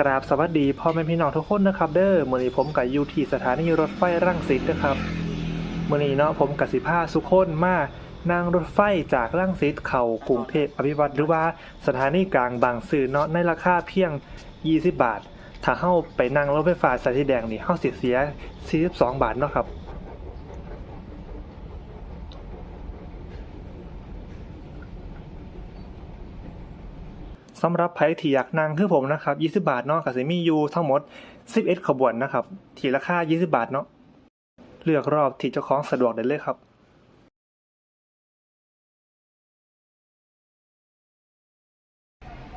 กราบสวัสดีพ่อแม่พี่น้องทุกคนนะครับเด้อมื่อนี้ผมกับยูที่สถานีรถไฟรังสิตนะครับมื่อนี้เนาะผมกับสิพาสุคนมานั่งรถไฟจากรังสิตเข่ากรุงเทพอภิวัตรหรือว่าสถานีกลางบางซื่อเนาะในราคาเพียง 20 บาท ถ้าเข้าไปนั่งรถไฟฟ้าสายสีแดงนี่เข้าเสิเสีย 42 บาทเนาะครับ สำหรับไผที่อยากนั่งคือผมนะครับ 20 บาทเนาะก็สิมียูทั้งหมด 11 ขบวนนะครับ ที่ราคา 20 บาทเนาะ เลือกรอบที่เจ้าของสะดวกได้เลยครับ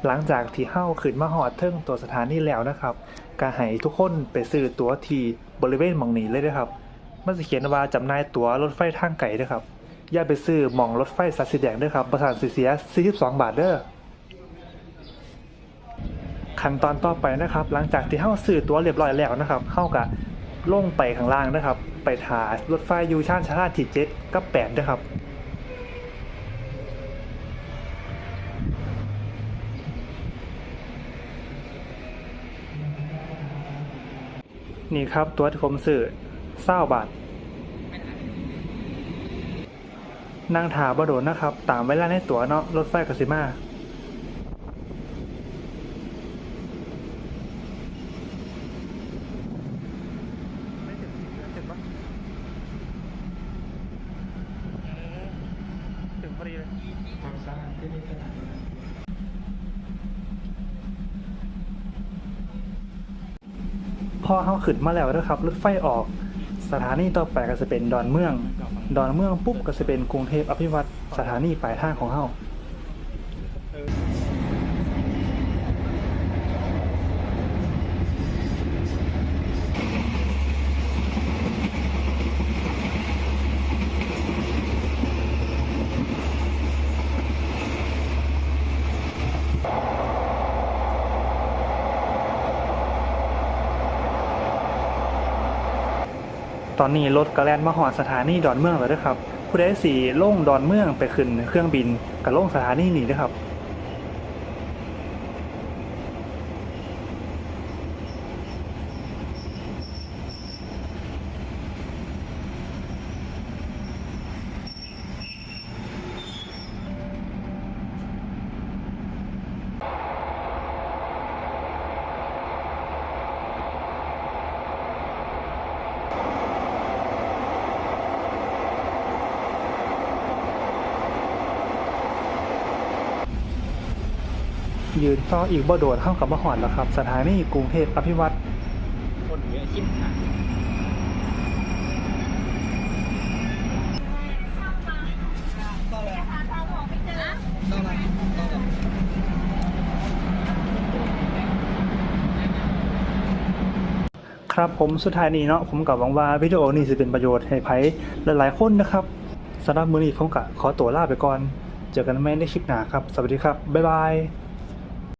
หลังจากที่เฮ้าขึ้นมาหอดเทิงตัวสถานีแล้วนะครับก็ให้ทุกคนไปซื้อตั๋วที่บริเวณหมองนี้เลยนะครับ มันจะเขียนว่าจำหน่ายตั๋วรถไฟทางไกลด้วยครับ อย่าไปซื้อหมองรถไฟสายสีแดงด้วยครับประสานสิเสีย 42 บาทเด้อ ขั้นตอนต่อไปนะครับ หลังจากที่เข้าสื่อตัวเรียบร้อยแล้วนะครับเข้ากับลงไปข้างล่างนะครับ ไปถารถไฟยูชานชาราที่เจ็ดกับแปดนะครับนี่ครับตัวที่ผมซื้อเศร้าบาทนั่งถาบโดนนะครับ ตามเวลาในตั๋วเนาะรถไฟกสิมา ไม่ถึงถึงปะถึงพ อดีเลยพอเขาขึ้นมาแล้วนะครับรถไฟออกสถานีต่อไปก็จะเป็นดอนเมือง ดอนเมืองปุ๊บก็จะเป็นกรุงเทพอภิวัตสถานีปลายทางของเขา ตอนนี้รถกระแลนมาหอดสถานีดอนเมืองแล้วนะครับ ผู้ใดสีล่งดอนเมืองไปขึ้นเครื่องบินกับล่งสถานีนี้นะครับ ยืนต่ออีกบ่โดดเข้ากับมหอดแล้วครับ สถานีกรุงเทพอภิวัตรคนเยอะชิบหายครับผมสุดท้ายนี้เนาะผมกับหวังว่าวิดีโอนี้จะเป็นประโยชน์ให้ไผหลายๆคนนะครับสำหรับมือนี้ผมก็ขอตัวลาไปก่อน เจอกันใหม่ในคลิปหน้าครับ สวัสดีครับ บ๊ายบาย